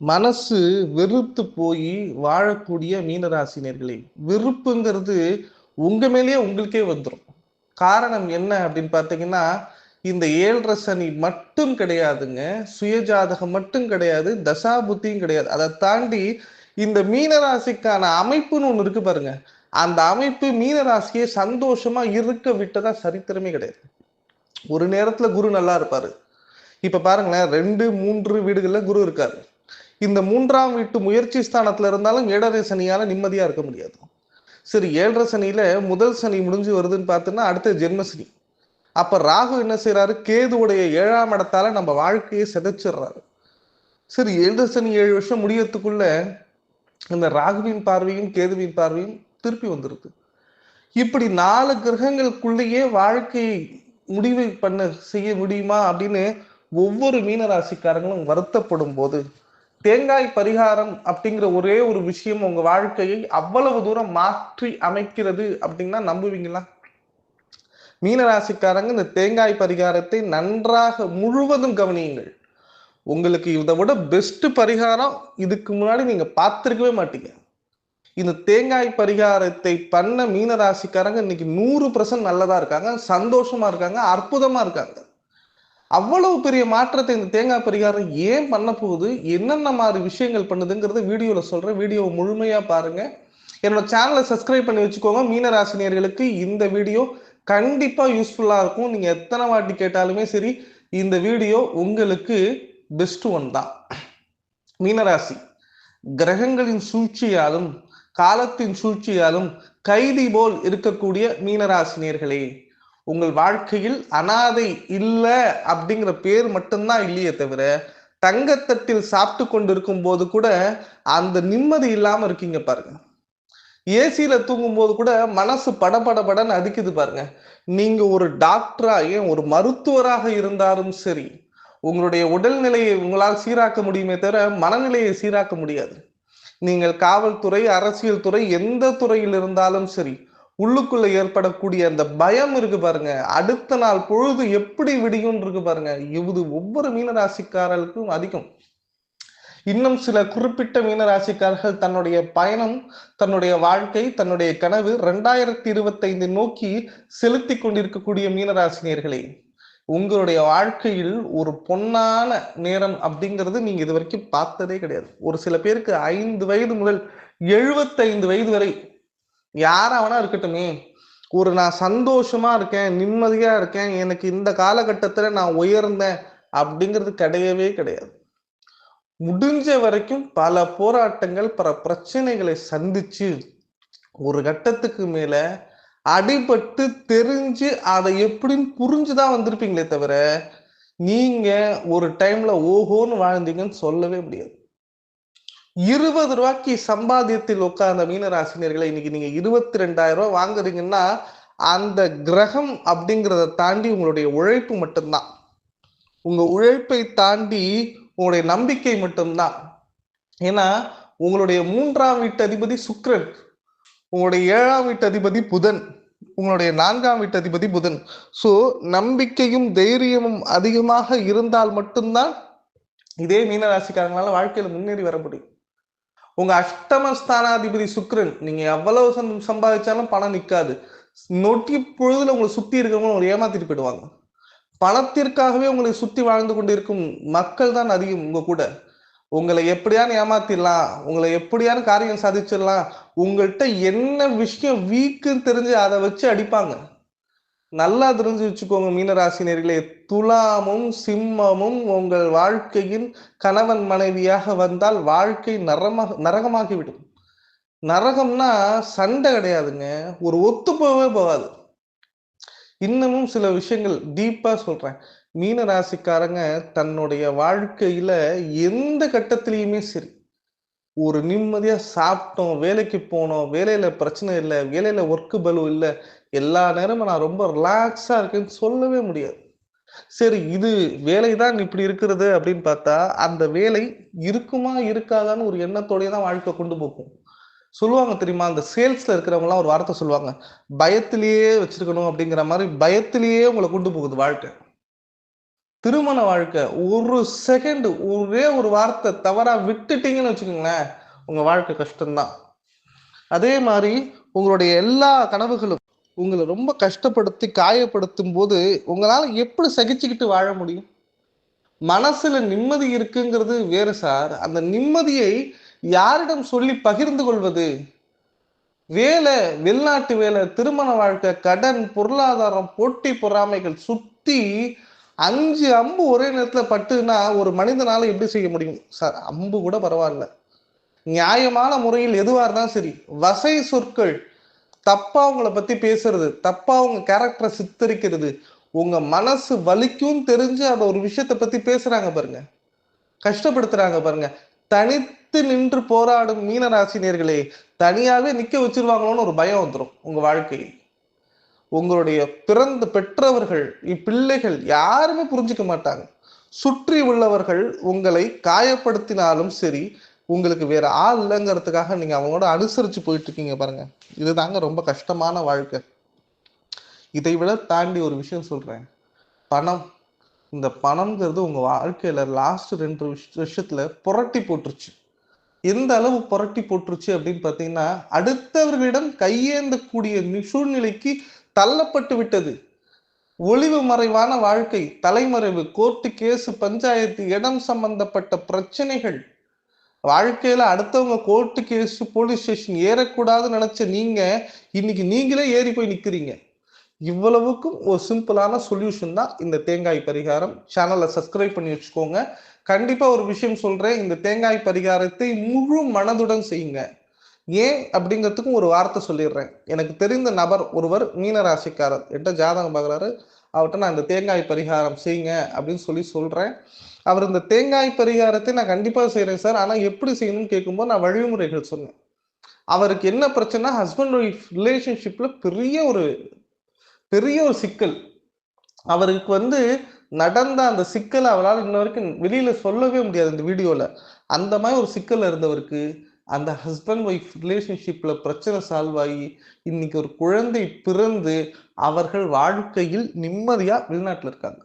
மனசு வெறுத்து போய் வாழக்கூடிய மீனராசினியர்களே வெறுப்புங்கிறது உங்க மேலேயே உங்களுக்கே வந்துடும் காரணம் என்ன அப்படின்னு பார்த்தீங்கன்னா இந்த ஏழரை சனி மட்டும் கிடையாதுங்க. சுயஜாதகம் மட்டும் கிடையாது. தசாபுத்தியும் கிடையாது. அதை தாண்டி இந்த மீனராசிக்கான அமைப்புன்னு ஒன்று இருக்கு பாருங்க. அந்த அமைப்பு மீனராசியை சந்தோஷமா இருக்க விட்டதா சரித்திரமே கிடையாது. ஒரு நேரத்துல குரு நல்லா இருப்பாரு. இப்ப பாருங்களேன் ரெண்டு மூன்று வீடுகள்ல குரு இருக்காரு. இந்த மூன்றாம் வீட்டு முயற்சி ஸ்தானத்துல இருந்தாலும் ஏழரை சனியால நிம்மதியா இருக்க முடியாது. சரி ஏழரை சனியில முதல் சனி முடிஞ்சு வருதுன்னு பார்த்தோன்னா அடுத்த ஜென்மசனி அப்ப ராகு என்ன செய்யறாரு கேதுவுடைய ஏழாம் இடத்தால நம்ம வாழ்க்கையை சிதைச்சிடுறாரு. சரி ஏழு சனி ஏழு வருஷம் முடியறதுக்குள்ள இந்த ராகுவின் பார்வையும் கேதுவின் பார்வையும் திருப்பி வந்துருது. இப்படி நாலு கிரகங்களுக்குள்ளேயே வாழ்க்கையை முடிவு பண்ண செய்ய முடியுமா அப்படின்னு ஒவ்வொரு மீனராசிக்காரங்களும் வருத்தப்படும் போது தேங்காய் பரிகாரம் அப்படிங்கிற ஒரே ஒரு விஷயம் உங்க வாழ்க்கையை அவ்வளவு தூரம் மாற்றி அமைக்கிறது அப்படின்னா நம்புவீங்களா? மீனராசிக்காரங்க இந்த தேங்காய் பரிகாரத்தை நன்றாக முழுவதும் கவனியுங்கள். உங்களுக்கு இதை விட பெஸ்ட் பரிகாரம் இதுக்கு முன்னாடி நீங்க பார்த்துருக்கவே மாட்டீங்க. இந்த தேங்காய் பரிகாரத்தை பண்ண மீனராசிக்காரங்க இன்னைக்கு நூறு பர்சன்ட் நல்லதா இருக்காங்க சந்தோஷமா இருக்காங்க அற்புதமா இருக்காங்க. அவ்வளவு பெரிய மாற்றத்தை இந்த தேங்காய் பரிகாரம் ஏன் பண்ண போகுது? என்னென்ன மாதிரி விஷயங்கள் பண்ணுதுங்கிறத வீடியோவில் சொல்கிறேன் வீடியோவை முழுமையாக பாருங்கள் என்னோட சேனலை சப்ஸ்கிரைப் பண்ணி வச்சுக்கோங்க. மீனராசினியர்களுக்கு இந்த வீடியோ கண்டிப்பாக யூஸ்ஃபுல்லாக இருக்கும். நீங்கள் எத்தனை வாட்டி கேட்டாலுமே சரி இந்த வீடியோ உங்களுக்கு பெஸ்ட் ஒன் தான். மீனராசி கிரகங்களின் சூழ்ச்சியாலும் காலத்தின் சூழ்ச்சியாலும் கைதி போல் இருக்கக்கூடிய மீனராசினியர்களே உங்கள் வாழ்க்கையில் அனாதை இல்லை அப்படிங்கிற பேர் மட்டும்தான் இல்லையே தவிர தங்கத்தட்டில் சாப்பிட்டு கொண்டிருக்கும் போது கூட அந்த நிம்மதி இல்லாம இருக்கீங்க பாருங்க. ஏசியில தூங்கும் போது கூட மனசு படபடபடன்னு அடிக்குது பாருங்க. நீங்க ஒரு டாக்டரா ஏன் ஒரு மருத்துவராக இருந்தாலும் சரி உங்களுடைய உடல்நிலையை உங்களால் சீராக்க முடியுமே தவிர மனநிலையை சீராக்க முடியாது. நீங்கள் காவல்துறை அரசியல் துறை எந்த துறையில் இருந்தாலும் சரி உள்ளுக்குள்ள ஏற்படக்கூடிய அந்த பயம் இருக்கு பாருங்க. அடுத்த நாள் பொழுது எப்படி விடியும் இருக்கு பாருங்க. இது ஒவ்வொரு மீனராசிக்காரர்களுக்கும் அதிகம். இன்னும் சில குறிப்பிட்ட மீனராசிக்காரர்கள் தன்னுடைய பயணம் தன்னுடைய வாழ்க்கை தன்னுடைய கனவு ரெண்டாயிரத்தி இருபத்தி ஐந்து நோக்கி செலுத்தி கொண்டிருக்கக்கூடிய மீனராசினியர்களே உங்களுடைய வாழ்க்கையில் ஒரு பொன்னான நேரம் அப்படிங்கிறது நீங்க இது வரைக்கும் பார்த்ததே கிடையாது. ஒரு சில பேருக்கு ஐந்து வயது முதல் எழுபத்தைந்து வயது வரை யாராவனா இருக்கட்டுமே. ஒரு நான் சந்தோஷமா இருக்கேன் நிம்மதியா இருக்கேன் எனக்கு இந்த காலகட்டத்துல நான் உயர்ந்தேன் அப்படிங்கிறது கிடையவே கிடையாது. முடிஞ்ச வரைக்கும் பல போராட்டங்கள் பல பிரச்சனைகளை சந்திச்சு ஒரு கட்டத்துக்கு மேல அடிபட்டு தெரிஞ்சு அதை எப்படின்னு புரிஞ்சுதான் வந்திருப்பீங்களே தவிர நீங்க ஒரு டைம்ல ஓஹோன்னு வாழ்ந்தீங்கன்னு சொல்லவே முடியாது. இருபது ரூபாய்க்கு சம்பாதியத்தில் உட்கார்ந்த மீனராசினியர்களை இன்னைக்கு நீங்க இருபத்தி ரெண்டாயிரம் ரூபாய் வாங்குறீங்கன்னா அந்த கிரகம் அப்படிங்கிறத தாண்டி உங்களுடைய உழைப்பு மட்டும்தான். உங்க உழைப்பை தாண்டி உங்களுடைய நம்பிக்கை மட்டும்தான். ஏன்னா உங்களுடைய மூன்றாம் வீட்டு அதிபதி சுக்ரன் உங்களுடைய ஏழாம் வீட்டு அதிபதி புதன் உங்களுடைய நான்காம் வீட்டு அதிபதி புதன். ஸோ நம்பிக்கையும் தைரியமும் அதிகமாக இருந்தால் மட்டும்தான் இதே மீனராசிக்காரங்களால வாழ்க்கையில் முன்னேறி வர முடியும். உங்க அஷ்டம ஸ்தானாதிபதி சுக்ரன் நீங்க எவ்வளவு சம்பாதிச்சாலும் பணம் நிக்காது. நொட்டி பொழுதுல உங்களை சுத்தி இருக்கிறவங்க உங்களை ஏமாத்திட்டு போயிடுவாங்க. பணத்திற்காகவே உங்களை சுத்தி வாழ்ந்து கொண்டிருக்கும் மக்கள் தான் அதிகம் உங்க கூட. உங்களை எப்படியான்னு ஏமாத்திடலாம் உங்களை எப்படியான காரியம் சாதிச்சிடலாம். உங்கள்கிட்ட என்ன விஷயம் வீக்குன்னு தெரிஞ்சு அதை வச்சு அடிப்பாங்க. நல்லா தெரிஞ்சு வச்சுக்கோங்க மீனராசினியர்களே துலாமும் சிம்மமும் உங்கள் வாழ்க்கையின் கணவன் மனைவியாக வந்தால் வாழ்க்கை நரமாக நரகமாகிவிடும். நரகம்னா சண்டை கிடையாதுங்க. ஒரு ஒத்து போகவே போகாது. இன்னமும் சில விஷயங்கள் டீப்பா சொல்றேன். மீன ராசிக்காரங்க தன்னுடைய வாழ்க்கையில எந்த கட்டத்திலையுமே சரி. ஒரு நிம்மதியா சாப்பிட்டோம் வேலைக்கு போனோம் வேலையில பிரச்சனை இல்லை வேலையில ஒர்க்கு பலு இல்லை எல்லா நேரமும் நான் ரொம்ப ரிலாக்ஸா இருக்கேன்னு சொல்லவே முடியாது. சரி இது வேலை தான் இப்படி இருக்கிறது அப்படின்னு பார்த்தா அந்த வேலை இருக்குமா இருக்காதான்னு ஒரு எண்ணத்தோடய தான் வாழ்க்கை கொண்டு போகும். சொல்லுவாங்க தெரியுமா? அந்த சேல்ஸ்ல இருக்கிறவங்கலாம் ஒரு வார்த்தை சொல்லுவாங்க பயத்திலேயே வச்சிருக்கணும் அப்படிங்கிற மாதிரி பயத்திலேயே உங்களை கொண்டு போகுது வாழ்க்கை. திருமண வாழ்க்கை ஒரு செகண்ட் ஒரே ஒரு வார்த்தை தவறா விட்டுட்டீங்கன்னு வச்சுக்கோங்களேன் உங்க வாழ்க்கை கஷ்டம்தான். அதே மாதிரி உங்களுடைய எல்லா கனவுகளும் உங்களை ரொம்ப கஷ்டப்படுத்தி காயப்படுத்தும் போது உங்களால எப்படி சகிச்சுக்கிட்டு வாழ முடியும்? மனசுல நிம்மதி இருக்குங்கிறது வேறு சார். அந்த நிம்மதியை யாரிடம் சொல்லி பகிர்ந்து கொள்வது? வேலை வெளிநாட்டு வேலை திருமண வாழ்க்கை கடன் பொருளாதாரம் போட்டி பொறாமைகள் சுத்தி அஞ்சு அம்பு ஒரே நேரத்தில் பட்டுனா ஒரு மனிதனால எப்படி செய்ய முடியும்? சார் அம்பு கூட பரவாயில்ல. நியாயமான முறையில் எதுவாக இருந்தாலும் சரி வசை சொற்கள் தப்பா உங்களை பத்தி பேசுறது தப்பா உங்க கேரக்டரை சித்தரிக்கிறது உங்க மனசு வலிக்கும் தெரிஞ்சு அந்த ஒரு விஷயத்த பத்தி பேசுறாங்க பாருங்க. கஷ்டப்படுத்துறாங்க பாருங்க. தனித்து நின்று போராடும் மீனராசினியர்களே தனியாவே நிக்க வச்சிருவாங்களோன்னு ஒரு பயம் வந்துடும் உங்க வாழ்க்கையில். உங்களுடைய பிறந்து பெற்றவர்கள் இப்பிள்ளைகள் யாருமே புரிஞ்சுக்க மாட்டாங்க. சுற்றி உள்ளவர்கள் உங்களை காயப்படுத்தினாலும் சரி உங்களுக்கு வேற ஆள் இல்லைங்கிறதுக்காக நீங்க அவங்களோட அனுசரிச்சு போயிட்டு இருக்கீங்க பாருங்க இதுதாங்க ரொம்ப கஷ்டமான வாழ்க்கை. இதை விட தாண்டி ஒரு விஷயம் சொல்றேன். பணம். இந்த பணம்ங்கிறது உங்க வாழ்க்கையில லாஸ்ட் ரெண்டு வருஷத்துல புரட்டி போட்டுருச்சு. எந்த அளவு புரட்டி போட்டுருச்சு அப்படின்னு பார்த்தீங்கன்னா அடுத்தவர்களிடம் கையேந்தக்கூடிய சூழ்நிலைக்கு தள்ளப்பட்டு விட்டது. ஒளிவு மறைவான வாழ்க்கை தலைமறைவு கோர்ட்டு கேஸு பஞ்சாயத்து இடம் சம்பந்தப்பட்ட பிரச்சனைகள். வாழ்க்கையில அடுத்தவங்க கோர்ட்டு கேஸ் போலீஸ் ஸ்டேஷன் ஏறக்கூடாதுன்னு நினைச்ச நீங்க இன்னைக்கு நீங்களே ஏறி போய் நிக்கிறீங்க. இவ்வளவுக்கும் ஒரு சிம்பிளான சொல்யூஷன் தான் இந்த தேங்காய் பரிகாரம். சேனலை சப்ஸ்கிரைப் பண்ணி வச்சுக்கோங்க. கண்டிப்பா ஒரு விஷயம் சொல்றேன். இந்த தேங்காய் பரிகாரத்தை முழு மனதுடன் செய்யுங்க. ஏன் அப்படிங்கிறதுக்கும் ஒரு வார்த்தை சொல்லிடுறேன். எனக்கு தெரிந்த நபர் ஒருவர் மீனராசிக்காரர். என்கிட்ட ஜாதகம் பார்க்குறாரு. அவர்கிட்ட நான் இந்த தேங்காய் பரிகாரம் செய்யுங்க அப்படின்னு சொல்லி சொல்கிறேன் அவர் இந்த தேங்காய் பரிகாரத்தை நான் கண்டிப்பாக செய்கிறேன் சார். ஆனால் எப்படி செய்யணும்னு கேட்கும்போது நான் வழிமுறைகள் சொன்னேன். அவருக்கு என்ன பிரச்சனை ஹஸ்பண்ட் ஒய்ஃப் ரிலேஷன்ஷிப்பில் பெரிய ஒரு பெரிய ஒரு சிக்கல். அவருக்கு வந்து நடந்த அந்த சிக்கலை அவரால் இன்ன வரைக்கும் வெளியில சொல்லவே முடியாது இந்த வீடியோல. அந்த மாதிரி ஒரு சிக்கல் இருந்தவருக்கு அந்த ஹஸ்பண்ட் ஒய்ஃப் ரிலேஷன்ஷிப்ல பிரச்சனை சால்வ் ஆகி இன்னைக்கு ஒரு குழந்தை பிறந்து அவர்கள் வாழ்க்கையில் நிம்மதியா வெளிநாட்டில் இருக்காங்க.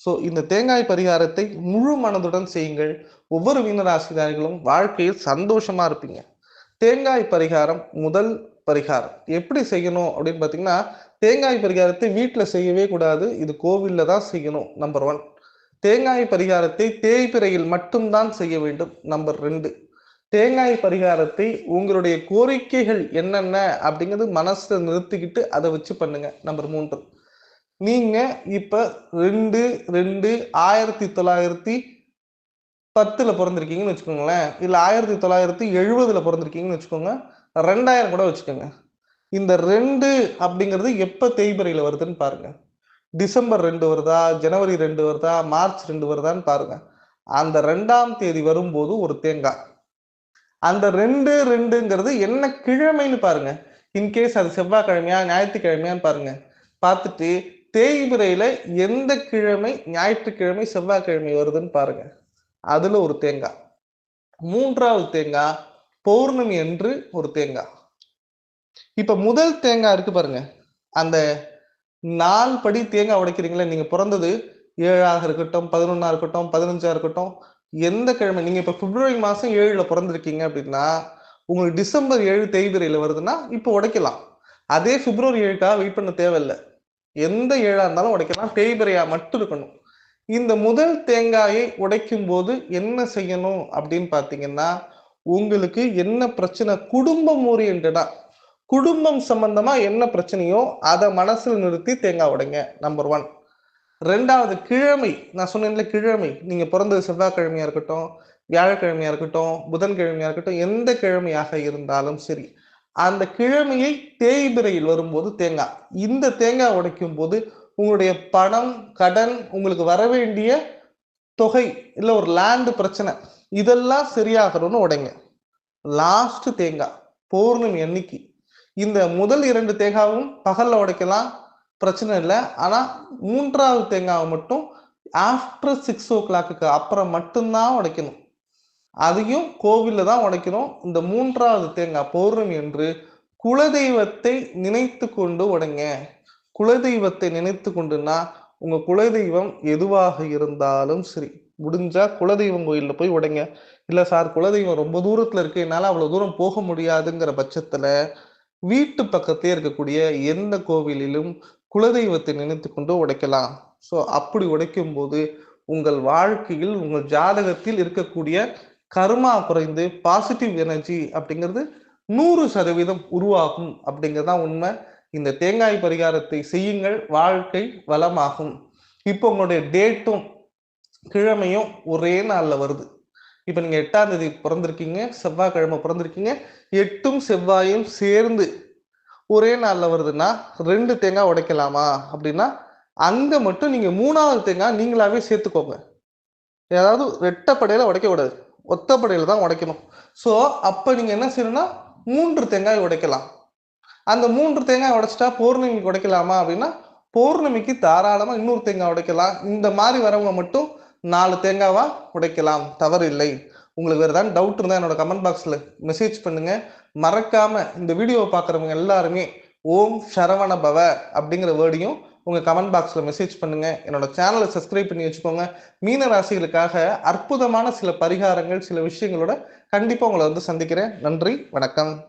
ஸோ இந்த தேங்காய் பரிகாரத்தை முழு மனதுடன் செய்யுங்கள். ஒவ்வொரு மீனராசிதாரிகளும் வாழ்க்கையில் சந்தோஷமா இருப்பீங்க. தேங்காய் பரிகாரம் முதல் பரிகாரம். எப்படி செய்யணும் அப்படின்னு பார்த்தீங்கன்னா தேங்காய் பரிகாரத்தை வீட்டில் செய்யவே கூடாது. இது கோவிலில் தான் செய்யணும் நம்பர் ஒன் தேங்காய் பரிகாரத்தை தேய்பிறையில் மட்டும்தான் செய்ய வேண்டும் நம்பர் ரெண்டு. தேங்காய் பரிகாரத்தை உங்களுடைய கோரிக்கைகள் என்னென்ன அப்படிங்கிறது மனசில் நிறுத்திக்கிட்டு அதை வச்சு பண்ணுங்க நம்பர் மூன்று. நீங்க இப்ப ரெண்டு ரெண்டு ஆயிரத்தி தொள்ளாயிரத்தி பத்துல பிறந்திருக்கீங்கன்னு வச்சுக்கோங்களேன். இல்லை ஆயிரத்தி தொள்ளாயிரத்தி எழுபதுல பிறந்திருக்கீங்கன்னு வச்சுக்கோங்க. ரெண்டாயிரம் கூட வச்சுக்கோங்க. இந்த ரெண்டு அப்படிங்கிறது எப்போ தேய்பிரையில் வருதுன்னு பாருங்க. டிசம்பர் ரெண்டு வருதா ஜனவரி ரெண்டு வருதா மார்ச் ரெண்டு வருதான்னு பாருங்க. அந்த ரெண்டாம் தேதி வரும்போது ஒரு தேங்காய். அந்த ரெண்டு ரெண்டுங்கிறது என்ன கிழமைன்னு பாருங்க. இன்கேஸ் அது செவ்வாய்க்கிழமையா ஞாயிற்றுக்கிழமையான்னு பாருங்க. பார்த்துட்டு தேய்பிரையில எந்த கிழமை ஞாயிற்றுக்கிழமை செவ்வாய்க்கிழமை வருதுன்னு பாருங்க. அதுல ஒரு தேங்காய். மூன்றாவது தேங்காய் பௌர்ணமி என்று ஒரு தேங்காய். இப்ப முதல் தேங்காய் இருக்கு பாருங்க. அந்த நாள் படி தேங்காய் உடைக்கிறீங்களே நீங்க பிறந்தது ஏழாக இருக்கட்டும் பதினொன்னா இருக்கட்டும் பதினஞ்சா இருக்கட்டும் எந்த கிழமை நீங்க இப்ப பிப்ரவரி மாசம் ஏழுல பிறந்திருக்கீங்க அப்படின்னா உங்களுக்கு டிசம்பர் ஏழு தேய்பிரையில வருதுன்னா இப்போ உடைக்கலாம். அதே பிப்ரவரி ஏழுக்காக வெயிட் பண்ண தேவையில்லை. எந்த ஏழா இருந்தாலும் உடைக்கலாம். தேய்பிரையா மட்டும் இருக்கணும். இந்த முதல் தேங்காயை உடைக்கும் போது என்ன செய்யணும் அப்படின்னு பாத்தீங்கன்னா உங்களுக்கு என்ன பிரச்சனை குடும்பம் ஓரியன்டா குடும்பம் சம்பந்தமா என்ன பிரச்சனையோ அதை மனசில் நிறுத்தி தேங்காய் உடைங்க நம்பர் ஒன் ரெண்டாவது கிழமை. நான் சொன்னேன்ல கிழமை. நீங்க பிறந்தது செவ்வாய்க்கிழமையா இருக்கட்டும் வியாழக்கிழமையா இருக்கட்டும் புதன்கிழமையா இருக்கட்டும் எந்த கிழமையாக இருந்தாலும் சரி அந்த கிழமையை தேய்பிரையில் வரும்போது தேங்காய். இந்த தேங்காய் உடைக்கும் போது உங்களுடைய பணம் கடன் உங்களுக்கு வர வேண்டிய தொகை இல்ல ஒரு லேண்டு பிரச்சனை இதெல்லாம் சரியாகணும்னு உடைங்க. லாஸ்ட் தேங்காய் பௌர்ணமி அன்னைக்கு. இந்த முதல் இரண்டு தேங்காவும் பகல்ல உடைக்கலாம் பிரச்சனை இல்லை. ஆனா மூன்றாவது தேங்காவை மட்டும் ஆஃப்டர் சிக்ஸ் ஓ கிளாக்கு அப்புறம் மட்டும்தான் உடைக்கணும். அதையும் கோவில்ல தான் உடைக்கணும் இந்த மூன்றாவது தேங்காய் பௌர்ணமி என்று குலதெய்வத்தை நினைத்து கொண்டு உடைங்க. குலதெய்வத்தை நினைத்து கொண்டுனா உங்க குலதெய்வம் எதுவாக இருந்தாலும் சரி முடிஞ்சா குலதெய்வம் கோயில்ல போய் உடைங்க. இல்ல சார் குலதெய்வம் ரொம்ப தூரத்துல இருக்கு. என்னால அவ்வளவு தூரம் போக முடியாதுங்கிற பட்சத்துல வீட்டு பக்கத்தே இருக்கக்கூடிய எந்த கோவிலிலும் குலதெய்வத்தை நினைத்து கொண்டு உடைக்கலாம். ஸோ அப்படி உடைக்கும் போது உங்கள் வாழ்க்கையில் உங்கள் ஜாதகத்தில் இருக்கக்கூடிய கர்மா குறைந்து பாசிட்டிவ் எனர்ஜி அப்படிங்கிறது நூறு சதவீதம் உருவாகும் அப்படிங்கிறதான் உண்மை. இந்த தேங்காய் பரிகாரத்தை செய்யுங்கள். வாழ்க்கை வளமாகும். இப்போ உங்களுடைய டேட்டும் கிழமையும் ஒரே நாளில் வருது. இப்போ நீங்கள் எட்டாம் தேதி பிறந்திருக்கீங்க செவ்வாய்க்கிழமை பிறந்திருக்கீங்க எட்டும் செவ்வாயும் சேர்ந்து ஒரே நாளில் வருதுன்னா ரெண்டு தேங்காய் உடைக்கலாமா? அப்படின்னா அங்கே மட்டும் நீங்கள் மூணாவது தேங்காய் நீங்களாவே சேர்த்துக்கோங்க. ஏதாவது ரெட்டப்படையில் உடைக்க கூடாது. தான் உடைக்கணும். ஸோ அப்போ நீங்கள் என்ன செய்யணும்னா மூன்று தேங்காய் உடைக்கலாம். அந்த மூன்று தேங்காய் உடைச்சிட்டா பௌர்ணமிக்கு உடைக்கலாமா அப்படின்னா பௌர்ணமிக்கு தாராளமாக இன்னொரு தேங்காய் உடைக்கலாம். இந்த மாதிரி வரவங்க மட்டும் நாலு தேங்காவா? உடைக்கலாம். தவறு இல்லை உங்களுக்கு வேறு ஏதாவது டவுட் இருந்தால் என்னோட கமெண்ட் பாக்ஸில் மெசேஜ் பண்ணுங்க. மறக்காம இந்த வீடியோவை பார்க்குறவங்க எல்லாருமே ஓம் சரவண பவ அப்படிங்கிற வேர்டையும் உங்கள் கமெண்ட் பாக்ஸில் மெசேஜ் பண்ணுங்க. என்னோட சேனலை சப்ஸ்கிரைப் பண்ணி வச்சுக்கோங்க. மீன ராசிகளுக்காக அற்புதமான சில பரிகாரங்கள் சில விஷயங்களோட கண்டிப்பாக உங்களை வந்து சந்திக்கிறேன். நன்றி. வணக்கம்.